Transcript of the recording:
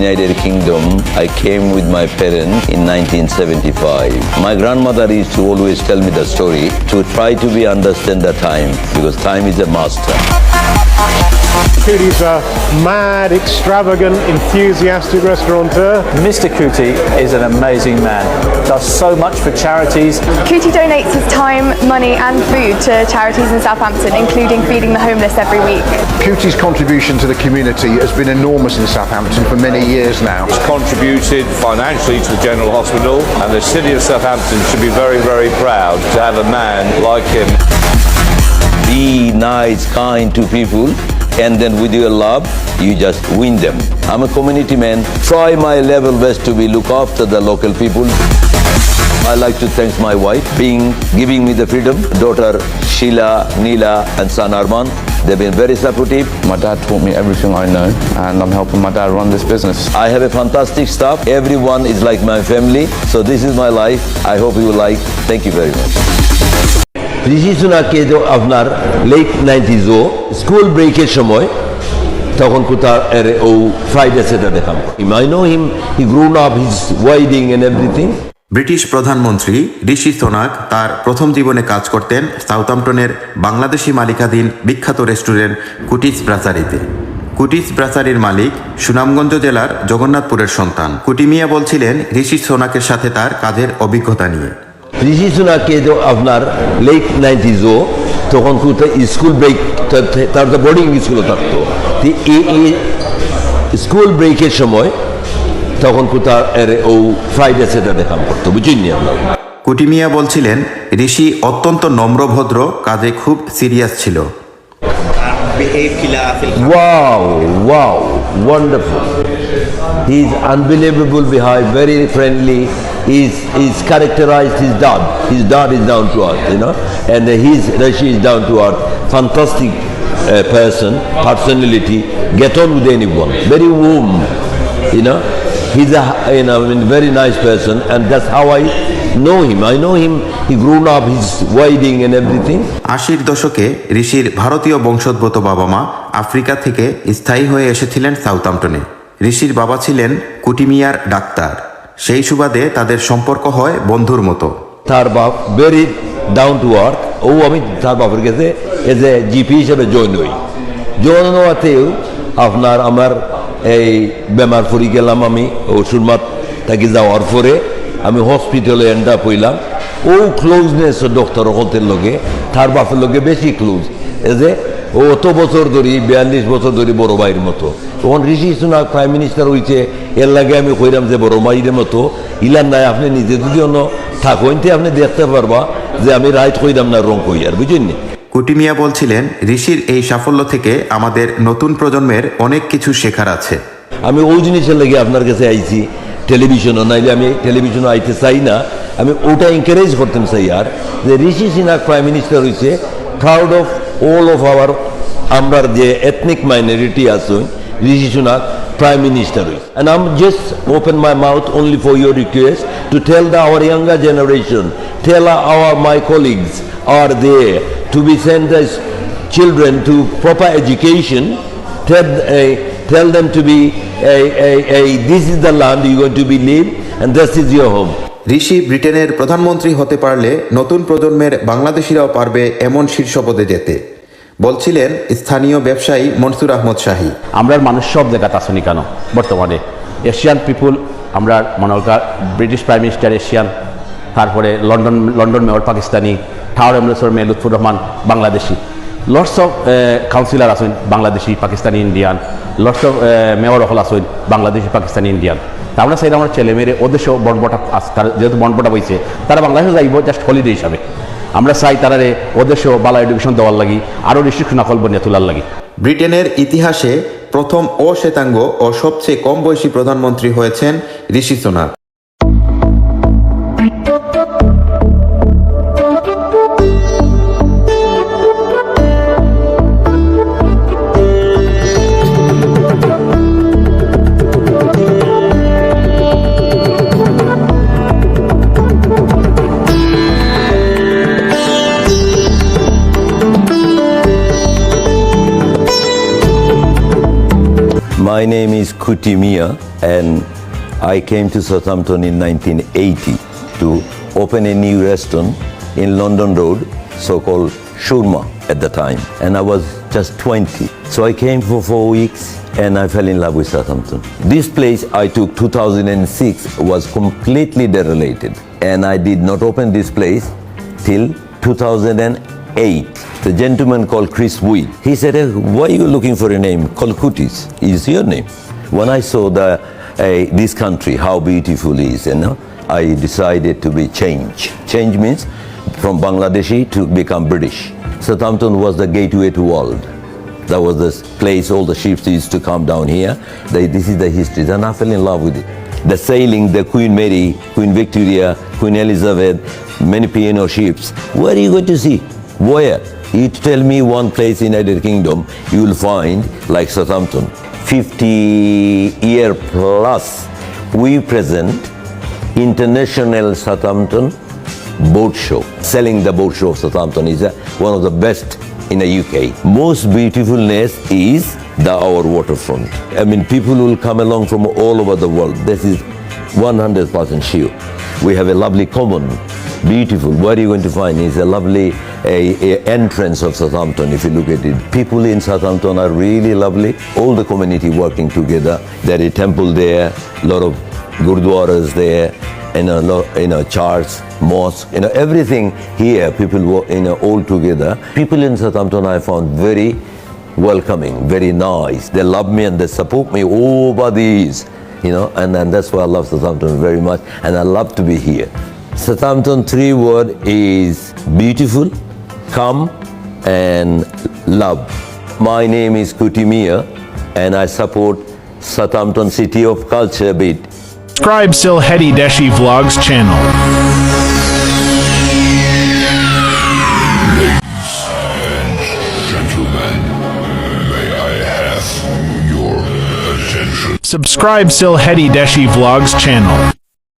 United Kingdom, I came with my parents in 1975. My grandmother used to always tell me the story to try to be understand the time because time is a master. Cootie's a mad, extravagant, enthusiastic restaurateur. Mr. Kuti is an amazing man. Does so much for charities. Cootie donates his time, money, and food to charities in Southampton, including feeding the homeless every week. Cootie's contribution to the community has been enormous in Southampton for many years now. He's contributed financially to the General Hospital, and the City of Southampton should be very, very proud to have a man like him. Be nice, kind to people, and then with your love, you just win them. I'm a community man. Try my level best to be look after the local people. I like to thank my wife being giving me the freedom. Daughter Sheila, Neela, and son Arman. They've been very supportive. My dad taught me everything I know, and I'm helping my dad run this business. I have a fantastic staff. Everyone is like my family. So this is my life. I hope you like. Thank you very much. ঋষি সুনাককে তো আপনার late নাইনটিজও school ব্রেকের সময় তখন কোথাও ও Friday Saturday come I know him he grown up his wedding and everything British প্রধানমন্ত্রী Rishi Sunak তার প্রথম জীবনে কাজ করতেন সাউথাম্পটনের বাংলাদেশি মালিকাধীন বিখ্যাত রেস্টুরেন্ট কুটিস ব্রাসারিতে। কুটিস ব্রাসারির মালিক সুনামগঞ্জ জেলার জগন্নাথপুরের সন্তান। কুটিমিয়া বলছিলেন, ঋষি সোনাকের সাথে তার কাজের অভিজ্ঞতা নিয়ে। ঋষি সুনাককে তো আপনার লেট নাইনটিজও তখন স্কুল ব্রেক তার বোর্ডিং স্কুলে থাকতো। স্কুল ব্রেকের সময় তখন কোথাও এর ও ফ্রাইডে স্যাটারডে কাম করতো বুঝলেন আপনার কুটিমিয়া বলছিলেন ঋষি অত্যন্ত নম্রভদ্র কাজে খুব সিরিয়াস ছিল Wow, wow, wonderful. He's unbelievable behind, very friendly. He's, he's characterized his dad. His dad is down to earth, you know, and his Rashi is down to earth. Fantastic uh, person, personality, get on with anyone. Very warm, you know. He's a you know, I mean, very nice person, and that's how I know him. I know him. He grown up. He's widing and everything. আশির দশকে ঋষির ভারতীয় বংশোদ্ভূত বাবা মা Africa থেকে স্থায়ী হয়ে এসেছিলেন সাউথম্পটনে ঋষির বাবা ছিলেন কুটিমিয়ার ডাক্তার সেই সুবাদে তাদের সম্পর্ক হয় বন্ধুর মতো তার বাপ ভেরি ডাউন টু আর্থ ও আমি তার বাপের কাছে এজ এ জিপি হিসেবে জয়েন হই জয়েন হওয়াতেও আপনার আমার এই বেমার পড়ি গেলাম আমি ও সুরমাত থাকি যাওয়ার পরে আমি হসপিটালে এন্ড পইলাম ও ক্লোজনেস ডক্টর হতের লগে, তার বাপের লগে বেশি ক্লোজ এ যে, ও অত বছর ধরি, বিয়াল্লিশ বছর ধরি বড় ভাইয়ের মতো। তখন ঋষি সুনাক প্রাইম মিনিস্টার হইছে, এর লাগে আমি কইরাম যে বড় ভাইয়ের মতো। ইলান নাই, আপনি নিজে যদি অন্য থাকইতে আপনি দেখতে পারবা যে আমি রাইট কইরাম না রং কই, আর বুঝলেন? কুটিমিয়া বলছিলেন, ঋষির এই সাফল্য থেকে আমাদের নতুন প্রজন্মের অনেক কিছু শেখার আছে। আমি ওই জিনিসের লেগে আপনার কাছে আইছি, টেলিভিশনও। নাইলে আমি টেলিভিশনও আইতে চাই না। আমি ওটা এনকারেজ করতাম চাই আর যে ঋষি সিনহাক প্রাইম মিনিস্টার হয়েছে proud of all of our আমরা যে এথনিক মাইনরিটি আছে, ঋষি সুনাক প্রাইম মিনিস্টার হয়েছে and um just open my mouth only for your request to tell the our younger generation tell our my colleagues R they to be send children to proper education tell, uh, tell them to be a, a, a, this is the land you're going to be live and this is your home. Rishi ব্রিটেনের প্রধানমন্ত্রী হতে পারলে নতুন প্রজন্মের বাংলাদেশিরাও পারবে এমন শীর্ষ পদে যেতে। বলছিলেন স্থানীয় ব্যবসায়ী মনসুর আহমদ শাহী। আমরা মানুষ সব জায়গাতে আসনি কেন? বর্তমানে এশিয়ান পিপুল আমরা মনে ব্রিটিশ প্রাইম মিনিস্টার এশিয়ান তারপরে London London mayor Pakistani tower এমলেসর mayor Lutfur Rahman Bangladeshi. Lords of councillor আছেন Bangladeshi, Pakistani, Indian. Lords of mayor হল আছেন বাংলাদেশি, পাকিস্তানি, ইন্ডিয়ান। তা আমরা আমার ছেলে মেয়েরে ওদেশেও বনবটা তার যেহেতু বনবটা বইছে, তারা বাংলাদেশে যাইব জাস্ট হলিডে হিসাবে। আমরা চাই তারারে ওদেশেও বালা এডুকেশন দেওয়ার লাগি, আরও রিস্ট্রিকশন আকল্প নিয়ে তোলার লাগি। ব্রিটেনের ইতিহাসে প্রথম অশ্বেতাঙ্গ ও সবচেয়ে কম বয়সী প্রধানমন্ত্রী হয়েছেন Rishi Sunak My name is Kuti Mia, and I came to Southampton in 1980 to open a new restaurant in London Road, so-called Shurma at the time. And I was just 20. So I came for four weeks and I fell in love with Southampton. This place I took 2006 was completely derelated. And I did not open this place till 2008. The gentleman called Chris Wheat, he said, "Eh, why are you looking for a name? called Kutis is your name. When I saw the, uh, this country, how beautiful it is, you know, I decided to be change. Change means from Bangladeshi to become British. Southampton was the gateway to world. That was the place all the ships used to come down here. They, this is the history. And I fell in love with it. The sailing, the Queen Mary, Queen Victoria, Queen Elizabeth, many piano ships. Where are you going to see? Where? You tell me one place in the United Kingdom you will find like Southampton. 50 year plus we present International Southampton boat show. Selling the boat show of Southampton is uh, one of the best in the UK. Most beautifulness is the our waterfront. I mean, people will come along from all over the world. This is 100% sure. We have a lovely common, beautiful. What are you going to find is a lovely a, a entrance of Southampton. If you look at it, people in Southampton are really lovely. All the community working together. There is a temple there, a lot of gurdwaras there, and a you know, church, mosque, you know, everything here. People, wo- you know, all together. People in Southampton I found very welcoming, very nice. They love me and they support me oh, over these, you know, and, and that's why I love Southampton very much, and I love to be here. Southampton three word is beautiful, calm, and love. My name is Kutimia, and I support Southampton City of Culture bit. Subscribe Silheti Deshi Vlogs channel. Ladies and gentlemen. May I have your attention. Subscribe Silheti Deshi Vlogs channel.